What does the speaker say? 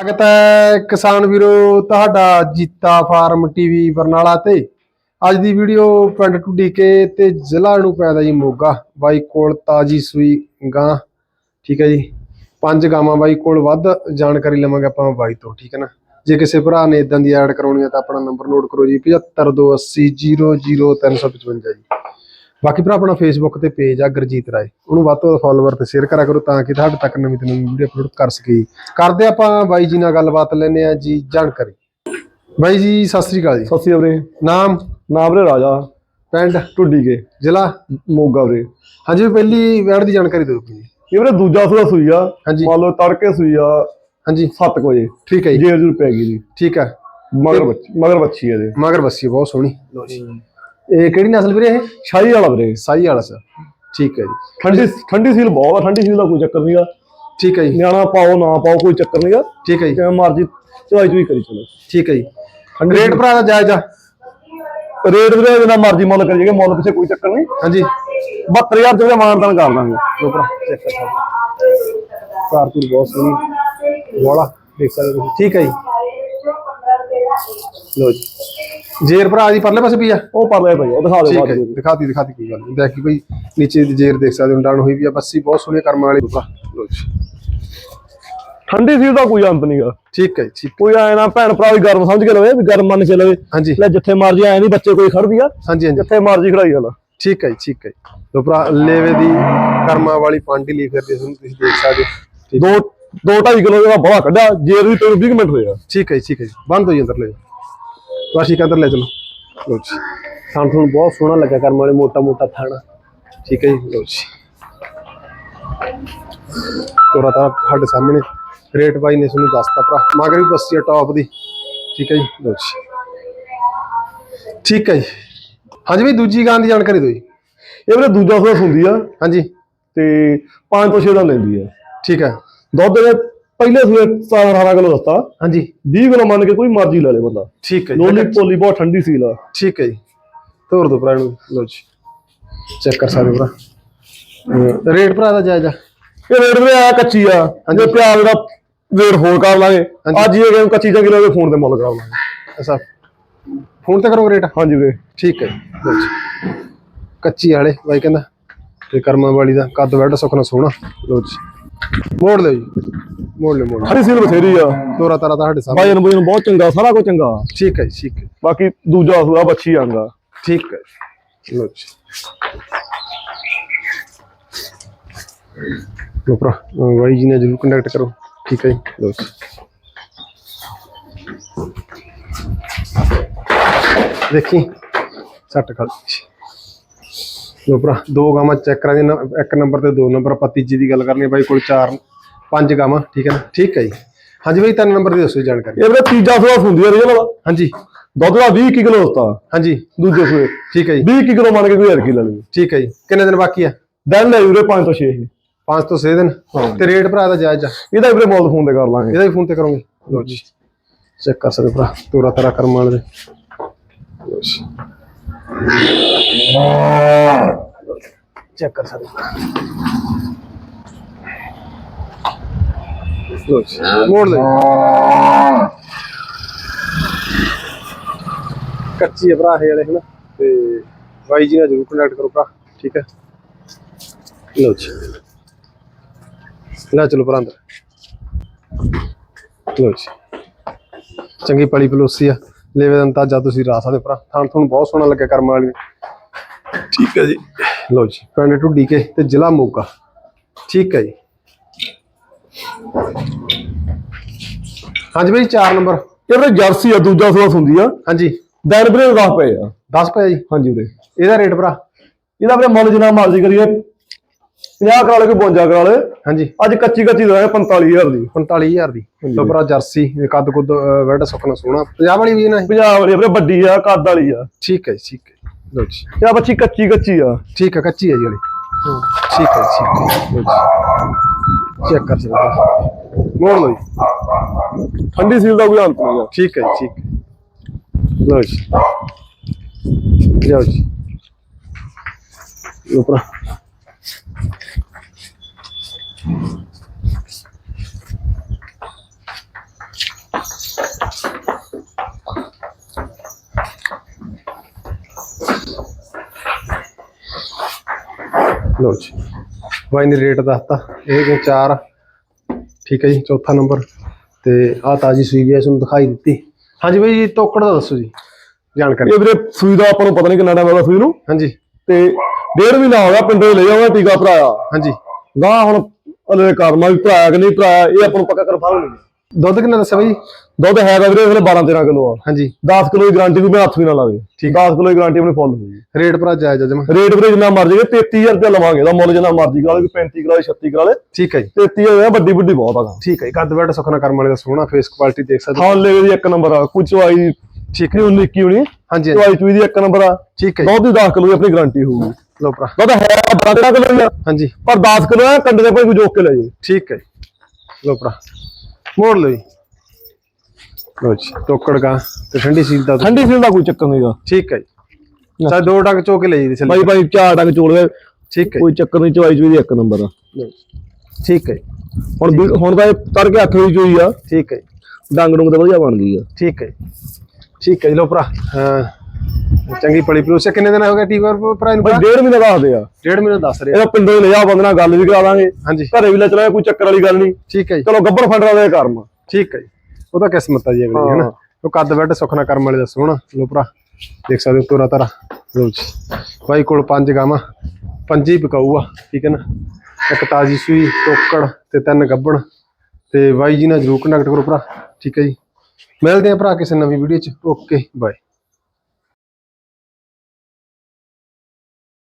ਸਵਾਗਤ ਹੈ ਕਿਸਾਨ ਵੀਰੋ, ਤੁਹਾਡਾ ਜੀਤਾ ਫਾਰਮ ਟੀਵੀ ਬਰਨਾਲਾ ਤੇ। ਅੱਜ ਦੀ ਵੀਡੀਓ ਪਿੰਡ ਟੁੱਡੀਕੇ ਤੇ ਜ਼ਿਲ੍ਹਾ ਨੂੰ ਪੈਦਾ ਜੀ ਮੋਗਾ। ਬਾਈ ਕੋਲ ਤਾਜੀ ਸੂਈ ਗਾਂ, ਠੀਕ ਹੈ ਜੀ। ਪੰਜ ਗਾਵਾਂ ਬਾਈ ਕੋਲ ਵੱਧ ਜਾਣਕਾਰੀ ਲਵਾਂਗੇ ਆਪਾਂ ਬਾਈ ਤੋਂ, ਠੀਕ ਹੈ ਨਾ। ਜੇ ਕਿਸੇ ਭਰਾ ਨੇ ਇਦਾਂ ਦੀ ਐਡ ਕਰਾਉਣੀ ਹੈ ਤਾਂ ਆਪਣਾ ਨੰਬਰ ਨੋਟ ਕਰੋ ਜੀ 7528000355 ਜੀ। ਬਾਕੀ ਭਰਾ ਆਪਣਾ ਫੇਸਬੁੱਕ ਤੇ ਪੇਜ ਆ ਗੁਰਜੀਤ ਰਾਏ। ਉਹਨੂੰ ਵੱਧ ਤੋਂ ਵੱਧ ਫਾਲੋਵਰ ਤੇ ਸ਼ੇਅਰ ਕਰਿਆ ਕਰੋ ਤਾਂ ਕਿ ਤੁਹਾਡੇ ਤੱਕ ਨਵੀਂ ਤੋਂ ਨਵੀਂ ਵੀਡੀਓ ਅਪਲੋਡ ਕਰ ਸਕੀਏ। ਕਰਦੇ ਆਪਾਂ ਬਾਈ ਜੀ ਨਾਲ ਗੱਲਬਾਤ ਲੈਨੇ ਆ ਜੀ ਜਾਣਕਾਰੀ। ਬਾਈ ਜੀ ਸਤਿ ਸ੍ਰੀ ਅਕਾਲ ਜੀ। ਸਤਿ ਸ੍ਰੀ ਅਕਾਲ ਵੀਰੇ। ਨਾਮ? ਨਾਮ ਵੀਰੇ ਰਾਜਾ। ਪਿੰਡ? ਢੁੱਡੀ ਕੇ। ਜ਼ਿਲ੍ਹਾ? ਮੋਗਾ ਵੀਰੇ। ਹਾਂਜੀ ਪਹਿਲੀ ਵੈਡ ਦੀ ਜਾਣਕਾਰੀ ਦਿਓ ਜੀ ਇਹ ਵੀਰੇ ਦੂਜਾ ਸੂਆ ਸੂਈ ਆ। ਹਾਂਜੀ। ਮੰਨ ਲਓ ਤੜਕੇ ਸੂਈ ਆ ਹਾਂਜੀ। 7 ਵਜੇ। ਠੀਕ ਹੈ ਜੀ। ਜੇਰ ਜੂਰ ਪੈ ਗਈ ਜੀ। ਠੀਕ ਹੈ। ਮਗਰ ਬੱਚੀ ਮਗਰ ਬੱਚੀ ਇਹਦੇ। ਮਗਰ ਬੱਸੀ ਹੈ, ਬਹੁਤ ਸੋਹਣੀ। ਲਓ ਜੀ। ਇਹ ਕਿਹੜੀ ਨਸਲ ਵੀਰੇ ਇਹ? ਸ਼ਾਹੀ ਵਾਲਾ ਵੀਰੇ ਸਾਈ ਵਾਲਾ ਸਰ। ਠੀਕ ਹੈ ਜੀ। ਠੰਡੀ ਠੰਡੀ ਸੀਲ ਬਹੁਤ ਆ ਠੰਡੀ ਸੀਲ ਦਾ ਕੋਈ ਚੱਕਰ ਨਹੀਂਗਾ ਠੀਕ ਹੈ ਜੀ। ਨਿਆਣਾ ਪਾਓ ਨਾ ਪਾਓ ਕੋਈ ਚੱਕਰ ਨਹੀਂਗਾ ਠੀਕ ਹੈ ਜੀ। ਜਿਵੇਂ ਮਰਜ਼ੀ ਚਵਾਈ ਚੁਈ ਕਰੀ ਚਲੋ। ਠੀਕ ਹੈ ਜੀ। ਰੇਟ ਭਰਾ ਦਾ ਜਾਇਜ਼ ਆ? ਰੇਟ ਵੀਰੇ ਜਿੰਨਾ ਮਰਜ਼ੀ ਮੁੱਲ ਕਰੀਏਗੇ ਮੁੱਲ ਪਿੱਛੇ ਕੋਈ ਚੱਕਰ ਨਹੀਂ। ਹਾਂਜੀ। 72000 ਚ ਵੀਰੇ ਮਾਨਤਾਨ ਕਰ ਦਾਂਗੇ। ਲੋ ਭਰਾ ਚੈੱਕ ਕਰ ਸਕਦੇ ਕਾਰਤੂਰ ਬਹੁਤ ਸੋਹਣੀ। ਵਾਲਾ ਦੇਖ ਸਕਦੇ ਤੁਸੀਂ। ਠੀਕ ਹੈ ਜੀ। ਲੋ ਜੀ। ਜੇਰ ਭਰਾ ਦੀ ਪਰਲੇ ਪਾਸੇ ਵੀ ਆ? ਉਹ ਪਰ ਲੈ ਭਾਈ ਉਹ ਦਿਖਾ ਦੇ ਠੀਕ ਹੈ ਜੀ। ਦਿਖਾਤੀ ਦਿਖਾਤੀ ਕੋਈ ਗੱਲ ਨਹੀਂ। ਦੇਖੀ ਕੋਈ ਨੀਚੇ ਦੀ ਜੇਰ ਦੇਖ ਸਕਦੇ ਹੋ ਡਾਊਨ ਹੋਈ ਵੀ ਆ ਬੱਸੀ ਬਹੁਤ ਸੋਹਣੀ ਕਰਮਾਂ ਵਾਲੀ ਲੋ ਜੀ। ਠੰਡੀ ਸੀਲ ਦਾ ਕੋਈ ਅੰਤ ਨਹੀਂਗਾ ਠੀਕ ਹੈ ਜੀ ਠੀਕ ਕੋਈ ਆਏ ਨਾ ਭੈਣ ਭਰਾ ਵੀ ਗਰਮ ਸਮਝ ਕੇ ਲਵੇ ਵੀ ਗਰਮ ਮੰਨ ਕੇ ਲਵੇ। ਹਾਂਜੀ। ਲੈ ਜਿੱਥੇ ਮਰਜ਼ੀ ਆਏ ਨਹੀਂ ਬੱਚੇ ਕੋਈ ਖੜਦੀ ਆ ਹਾਂਜੀ ਹਾਂਜੀ। ਜਿੱਥੇ ਮਰਜ਼ੀ ਖੜਾਈ ਵਾਲਾ ਠੀਕ ਹੈ ਜੀ ਠੀਕ ਹੈ ਜੀ। ਭਰਾ ਲੇਵੇ ਦੀ ਕਰਮਾਂ ਵਾਲੀ ਪਾਂਡੀ ਲਈ ਫਿਰਦੀ ਤੁਹਾਨੂੰ ਤੁਸੀਂ ਦੇਖ ਸਕਦੇ ਹੋ। ਠੀਕ ਦੋ ਦੋ ਢਾਈ ਕਿਲੋ ਦਾ ਬੜਾ ਕੱਢਿਆ ਜੇਰ ਵੀ ਤੈਨੂੰ 20 ਮਿੰਟ ਹੋਏ ਆ। ਠੀਕ ਹੈ ਜੀ, ਠੀਕ ਹੈ ਜੀ। ਬੰਦ ਹੋ ਜੀ ਅੰਦਰ ਲੈ ਜਾਓ ਬਸ ਅੰਦਰ ਲੈ ਚਲੋ। ਲੋ ਜੀ। ਥਾਣ ਤੁਹਾਨੂੰ ਬਹੁਤ ਸੋਹਣਾ ਲੱਗਾ ਕਰਮ ਵਾਲੇ ਮੋਟਾ ਮੋਟਾ ਥਾਣਾ। ਠੀਕ ਹੈ ਜੀ। ਲੋ ਜੀ। ਤੋਰਾ ਤਾਂ ਸਾਡੇ ਸਾਹਮਣੇ ਰੇਟ ਬਾਈ ਨੇ ਤੁਹਾਨੂੰ ਦੱਸਤਾ ਭਰਾ। ਮਗਰ ਵੀ ਬੱਸੀ ਆ ਟੌਪ ਦੀ। ਠੀਕ ਹੈ ਜੀ। ਲੋ ਜੀ। ਠੀਕ ਹੈ ਜੀ। ਹਾਂਜੀ ਵੀ ਦੂਜੀ ਗਾਂ ਦੀ ਜਾਣਕਾਰੀ ਦਿਓ ਜੀ। ਇਹ ਵੀਰੇ ਦੂਜਾ ਸੂਆ ਹੁੰਦੀ ਆ। ਹਾਂਜੀ। ਤੇ 5 ਤੋਂ 6 ਦਾ ਲੈਂਦੀ ਆ। ਠੀਕ ਹੈ। ਦੁੱਧ ਦੇ ਪਹਿਲੇ ਸੂਏ 17 18 ਕਿਲੋ ਦੱਸਤਾ। ਹਾਂਜੀ। 20 ਕਿਲੋ ਮੰਨ ਕੇ ਕੋਈ ਮਰਜ਼ੀ ਲੈ ਲੇ ਬੰਦਾ। ਠੀਕ ਹੈ ਜੀ ਲੋਲੀ ਪੋਲੀ ਬਹੁਤ ਠੰਡੀ ਸੀ ਲਾ ਠੀਕ ਹੈ ਜੀ। ਤੋਰ ਦੋ ਭਰਾ ਨੂੰ ਲੋ ਜੀ। ਚੈੱਕ ਕਰ ਸਕਦੇ ਭਰਾ। ਰੇਟ ਭਰਾ ਦਾ ਜਾਇਜ਼ਾ? ਇਹ ਰੇਟ ਵੀਰੇ ਆ ਕੱਚੀ ਆ। ਜੇ ਪਿਆਰ ਦਾ ਰੇਟ ਹੋਰ ਕਰ ਲਾਂਗੇ। ਅੱਜ ਇਹ ਗੇਮ ਕੱਚੀ ਚੰਗੀ ਲੱਗੇ ਫੋਨ ਤੇ ਮੁੱਲ ਕਰਾ ਲਾਂਗੇ। ਅੱਛਾ। ਫੋਨ ਤੇ ਕਰੋਗੇ ਰੇਟ? ਹਾਂਜੀ ਵੀਰੇ। ਠੀਕ ਹੈ ਲਓ ਜੀ। ਕੱਚੀ ਵਾਲੇ ਬਾਈ ਕਹਿੰਦਾ। ਤੇ ਕਰਮਾਂ ਵਾਲੀ ਦਾ ਕੱਦ ਵੱਡ ਸੁਖਣਾ ਸੋਹਣਾ। ਲੋ ਜੀ। ਮੋੜ ਲਿਓ ਜੀ। ਮੋੜ ਲਿਓ ਮੋੜ। ਹਰੀ ਸੀਲ ਬਥੇਰੀ ਆ। ਤੋਰਾ ਤਾਰਾ ਤੁਹਾਡੇ ਸਾਹਮਣੇ। ਬਾਜਨ ਬੁਜਨ ਬਹੁਤ ਚੰਗਾ ਸਾਰਾ ਕੁਝ ਚੰਗਾ। ਠੀਕ ਹੈ ਜੀ ਠੀਕ ਹੈ। ਬਾਕੀ ਦੂਜਾ ਸੂਆ ਬੱਚੀ ਆਂਗਾ ਠੀਕ ਹੈ ਲੋ ਜੀ। ਲੋ ਭਰਾ ਬਾਈ ਜੀ ਨੇ ਜਰੂਰ ਕੰਟੈਕਟ ਕਰੋ। ਠੀਕ ਹੈ ਜੀ ਲੋ ਜੀ। ਦੇਖੀ। ਸੱਟ ਖਲ ਲੋ ਭਰਾ ਦੋ ਗਾਵਾਂ ਚੈੱਕ ਕਰਾਂ ਦੇ ਇੱਕ ਨੰਬਰ ਤੇ ਦੋ ਨੰਬਰ ਆਪਾਂ ਤੀਜੀ ਦੀ ਗੱਲ ਕਰਨੀ ਹੈ ਬਾਈ ਕੋਲ ਚਾਰ ਪੰਜ ਗਾਵਾਂ ਠੀਕ ਹੈ ਨਾ? ਠੀਕ ਹੈ ਜੀ। ਹਾਂਜੀ ਬਾਈ ਤਿੰਨ ਨੰਬਰ ਦੀ ਦੱਸੋ ਜੀ ਜਾਣਕਾਰੀ। ਇਹ ਵੀਰੇ ਤੀਜਾ ਸੂਆ ਹੁੰਦੀ ਰੀਅਲ ਵਾਲਾ ਹਾਂਜੀ। ਦੁੱਧ ਦਾ 20 ਕਿਲੋ ਹੁੰਦਾ ਹਾਂਜੀ। ਦੂਜੇ ਸੂਏ। ਠੀਕ ਹੈ ਜੀ। 20 ਕਿਲੋ ਮੰਨ ਕੇ ਕੋਈ ਹਰ ਕੀ ਲੈ ਲਈ ਠੀਕ ਹੈ ਜੀ। ਕਿੰਨੇ ਦਿਨ ਬਾਕੀ ਆ? ਦਿਨ ਲੈ ਵੀਰੇ 5 ਤੋਂ 6 5 ਤੋਂ 6 ਦਿਨ। ਤੇ ਰੇਟ ਭਰਾ ਦਾ ਜਾਇਜ਼ ਆ? ਇਹਦਾ ਵੀਰੇ ਮੁੱਲ ਫੋਨ ਤੇ ਕਰ ਲਾਂਗੇ। ਇਹਦਾ ਵੀ ਫੋਨ ਤੇ ਕਰੋਗੇ? ਲੋ ਜੀ। ਚੈੱਕ ਕਰ ਸਕਦੇ ਭਰਾ ਤੋਰਾ ਤਾਰਾ ਕਰਮ ਵਾਲੇ ਦੇ। ਲਓ ਜੀ। ਚੈੱਕ ਕਰ ਸਕਦੇ ਮੋੜ ਲੈ ਕੱਚੀ ਹੈ ਭਰਾ ਇਹ ਵਾਲੇ ਹਨਾ ਤੇ ਬਾਈ ਜੀ ਨਾਲ ਜਰੂਰ ਕੰਟੈਕਟ ਕਰੋ ਭਰਾ ਠੀਕ ਹੈ ਲੋ ਜੀ ਲੈ ਚਲੋ ਭਰਾ ਅੰਦਰ ਲੋ ਜੀ ਚੰਗੀ ਪਲੀ ਪਲੋਸੀ ਆ ਲੇਵੇ ਦਾ ਅੰਤਾਜਾ ਤੁਸੀਂ ਰਾ ਸਕਦੇ ਭਰਾ। ਥਾਣ ਤੁਹਾਨੂੰ ਬਹੁਤ ਸੋਹਣਾ ਲੱਗਿਆ ਕਰਮ ਵਾਲੀ। ਠੀਕ ਹੈ ਜੀ। ਲੋ ਜੀ ਪਿੰਡ ਢੁੱਡੀ ਕੇ ਤੇ ਜ਼ਿਲ੍ਹਾ ਮੋਗਾ। ਠੀਕ ਹੈ ਜੀ। ਹਾਂਜੀ ਬਾਈ 4 ਨੰਬਰ। ਇਹ ਵੀਰੇ ਜਰਸੀ ਆ ਦੂਜਾ ਸੂਆ ਹੁੰਦੀ ਆ। ਹਾਂਜੀ। ਦਿਨ ਵੀਰੇ 10 ਪਏ ਆ। 10 ਪਿਆ ਜੀ। ਹਾਂਜੀ ਵੀਰੇ। ਇਹਦਾ ਰੇਟ ਭਰਾ। ਇਹਦਾ ਵੀਰੇ ਮੁੱਲ ਜਿੰਨਾ ਮਰਜ਼ੀ ਕਰੀਏ। 50 ਕਰਾ ਲੇ ਕੋਈ 52 ਕਰਾ ਲੇ ਹਾਂਜੀ। ਅੱਜ ਕੱਚੀ ਕੱਚੀ ਦਵਾਂਗੇ 45000 ਦੀ। 45000 ਦੀ। ਸੋ ਭਰਾ ਜਰਸੀ ਇਹ ਕੱਦ ਕੁੱਦ ਵੈਡ ਸੁੱਕਣਾ ਸੋਹਣਾ। ਪੰਜਾਬ ਵਾਲੀ ਵੀ ਨਾ ਇਹ? 50 ਵਾਲੀ ਆ ਵੀਰੇ ਵੱਡੀ ਆ ਕੱਦ ਵਾਲੀ ਆ। ਠੀਕ ਹੈ ਠੀਕ ਹੈ। ਲੋ ਜੀ। ਇਹ ਬੱਚੀ ਕੱਚੀ ਕੱਚੀ ਆ। ਠੀਕ ਹੈ ਕੱਚੀ ਹੈ ਜੀ ਵਾਲੀ। ਠੀਕ ਹੈ ਠੀਕ ਹੈ। ਚੈੱਕ ਕਰ ਸਕਦੇ ਮੋੜ ਲਓ ਜੀ। ਠੰਡੀ ਸੀਲ ਦਾ ਕੋਈ ਅੰਤ ਨਹੀਂ ਆ। ਠੀਕ ਹੈ ਠੀਕ ਲਓ ਜੀ। ਲਿਆਓ ਜੀ। ਲਓ ਭਰਾ ਲਓ ਜੀ। ਬਾਈ ਨੇ ਰੇਟ ਦੱਸਤਾ। ਇਹ ਕਿ ਚਾਰ। ਠੀਕ ਹੈ ਜੀ ਚੌਥਾ ਨੰਬਰ। ਤੇ ਆ ਤਾਜੀ ਸੂਈ ਵੀ ਤੁਹਾਨੂੰ ਦਿਖਾਈ ਦਿੱਤੀ। ਹਾਂਜੀ ਬਾਈ ਜੀ ਤੋਕੜ ਦਾ ਦੱਸੋ ਜੀ। ਜਾਣਕਾਰੀ। ਇਹ ਵੀਰੇ ਸੂਈ ਦਾ ਆਪਾਂ ਨੂੰ ਪਤਾ ਨਹੀਂ ਕਿੰਨਾ ਟਾਈਮ ਹੋਗਾ ਸੂਈ ਨੂੰ। ਹਾਂਜੀ। ਤੇ ਡੇਢ ਮਹੀਨਾ ਹੋ ਗਿਆ ਪਿੰਡੋਂ ਲੈ ਜਾਵਾਂ ਟੀਕਾ ਭਰਾਇਆ। ਹਾਂਜੀ। ਗਾਂ ਹੁਣ ਅਲੇ ਕਰਮਾ ਵੀ ਭਰਾਇਆ ਕਿ ਨਹੀਂ ਭਰਾਇਆ ਇਹ ਆਪਾਂ ਨੂੰ ਪੱਕਾ ਕਨਫਰਮ ਨਹੀਂ ਦੁੱਧ ਕਿੰਨਾ ਦੱਸਿਆ ਬਾਈ ਦੁੱਧ ਹੈਗਾ ਵੀਰੇ ਇਹਨੇ 12 13 ਕਿਲੋ ਆ। ਹਾਂਜੀ। 10 ਕਿਲੋ ਦੀ ਗਾਰੰਟੀ ਕੋਈ ਹੱਥ ਵੀ ਨਾ ਲਾਵੇ। ਠੀਕ। 10 ਕਿਲੋ ਦੀ ਗਾਰੰਟੀ ਆਪਣੀ ਫੁੱਲ ਹੋਊਗੀ। ਰੇਟ ਭਰਾ ਜਾਇਜ਼ ਜਮਾ। ਰੇਟ ਵੀਰੇ ਜਿੰਨਾ ਮਰਜ਼ੀ ਹੈ 33000 ਰੁਪਏ ਲਵਾਂਗੇ। ਦਾ ਮੁੱਲ ਜਿੰਨਾ ਮਰਜ਼ੀ ਕਰਾ ਲਓ 35 ਕਰਾ ਲਓ 36 ਕਰਾ ਲਓ। ਠੀਕ ਹੈ ਜੀ। 33000 ਹੈ ਵੱਡੀ ਵੱਡੀ ਬਹੁਤ ਆ ਠੀਕ ਹੈ। ਕੱਦ ਬੈਠ ਸੁਖਨਾ ਕਰਮ ਵਾਲੇ ਦਾ ਸੋਹਣਾ ਫੇਸ ਕੁਆਲਿਟੀ ਦੇਖ ਸਕਦੇ ਹੋ। ਲੈ ਦੀ ਇੱਕ ਨੰਬਰ ਆ। ਕੁਝ ਚਵਾਈ ਠੀਕ ਨਹੀਂ ਉਨੀ ਕੀ ਹੋਣੀ। ਹਾਂਜੀ ਹਾਂਜੀ। ਚਵਾਈ ਚੂਈ ਦੀ ਇੱਕ ਨੰਬਰ ਆ। ਠੀਕ ਹੈ। ਦੁੱਧ ਦੀ 10 ਕਿਲੋ ਦੀ ਆਪਣੀ ਗਾਰੰਟੀ ਹੋਊਗੀ। ਲਓ ਭਰਾ। ਦੁੱਧ ਹੈ 12 ਕਿਲੋ ਹਾਂਜੀ। ਪਰ 10 ਕਿਲੋ ਕੰਡੇ ਦੇ ਕੋਈ ਕੋਈ ਜੋਕ ਕੇ ਲੈ ਜੇ ਠੀਕ ਹੈ। ਲਓ ਭਰਾ। ਮੋੜ ਲਓ ਜੀ। ਲਓ ਜੀ ਟੋਕੜ ਗਾ ਤੇ ਠੰਡੀ ਸੀਲ ਦਾ। ਠੰਡੀ ਸੀਲ ਦਾ ਕੋਈ ਚੱਕਰ ਨਹੀਂਗਾ ਠੀਕ ਹੈ ਜੀ। ਚਾਹੇ ਦੋ ਡੰਗ ਚੋ ਕੇ ਲਈ ਦੀ ਬਾਈ ਭਾਈ ਚਾਰ ਡੰਗ ਚੋਲ ਗਏ। ਠੀਕ ਹੈ ਕੋਈ ਚੱਕਰ ਨਹੀਂ ਚਵਾਈ ਚੂਈ ਦੀ ਇੱਕ ਨੰਬਰ ਆ। ਜੀ। ਠੀਕ ਹੈ ਜੀ। ਹੁਣ ਵੀ- ਹੁਣ ਤਾਂ ਇਹ ਤੜਕੇ ਅੱਖ ਦੀ ਚੋਈ ਆ। ਠੀਕ ਹੈ ਜੀ। ਡੰਗ ਡੁੰਗ ਤਾਂ ਵਧੀਆ ਬਣ ਗਈ ਆ। ਠੀਕ ਹੈ ਜੀ। ਠੀਕ ਹੈ ਜੀ ਲਓ ਭਰਾ ਹਾਂ ਚੰਗੀ ਪਲੀ ਪਲੋਸ ਕਿੰਨੇ ਦਿਨ ਹੋ ਗਏ ਟੀਵਰ ਭਰਾ ਨੂੰ ਬਾਈ? ਡੇਢ ਮਹੀਨਾ ਦੱਸਦੇ ਆ। ਡੇਢ ਮਹੀਨਾ ਦੱਸ ਰਿਹਾ। ਇਹਦਾ ਪਿੰਡੋਂ ਲਿਆ ਬੰਦੇ ਨਾਲ ਗੱਲ ਵੀ ਕਰਾ ਦਾਂਗੇ। ਹਾਂਜੀ। ਘਰੇ ਵੀ ਲੈ ਚਲਾਂਗੇ ਕੋਈ ਚੱਕਰ ਵਾਲੀ ਗੱਲ ਨਹੀਂ। ਠੀਕ ਹੈ ਜੀ। ਚਲੋ ਗੱਬਰ ਫੰਡ ਵਾਲੇ ਕਰਮ ਠੀਕ ਹੈ ਉਹਦਾ ਕਿਸਮਤ ਆ ਜੀ ਅਗਲੀ ਹੈ ਨਾ ਹਾਂ। ਉਹ ਕੱਦ ਬੈਠ ਸੁਖਨਾ ਕਰਮ ਵਾਲੇ ਦਾ ਸੋਹਣਾ ਲੋ ਭਰਾ ਦੇਖ ਸਕਦੇ ਹੋ ਤੋਰਾ ਤਾਰਾ। ਲੋ ਜੀ। ਬਾਈ ਕੋਲ ਪੰਜ ਗਾਵਾਂ ਪੰਜੇ ਪਕਾਊ ਆ ਠੀਕ ਹੈ ਨਾ? ਇੱਕ ਤਾਜੀ ਸੂਈ ਟੋਕੜ ਤੇ ਤਿੰਨ ਗੱਬਣ ਤੇ ਬਾਈ ਜੀ ਨਾਲ ਜਰੂਰ ਕਨੈਕਟ ਕਰੋ ਭਰਾ ਠੀਕ ਹੈ ਜੀ? ਮਿਲਦੇ ਆ ਭਰਾ ਕਿਸੇ ਨਵੀਂ ਵੀਡੀਓ ਚ। Okay bye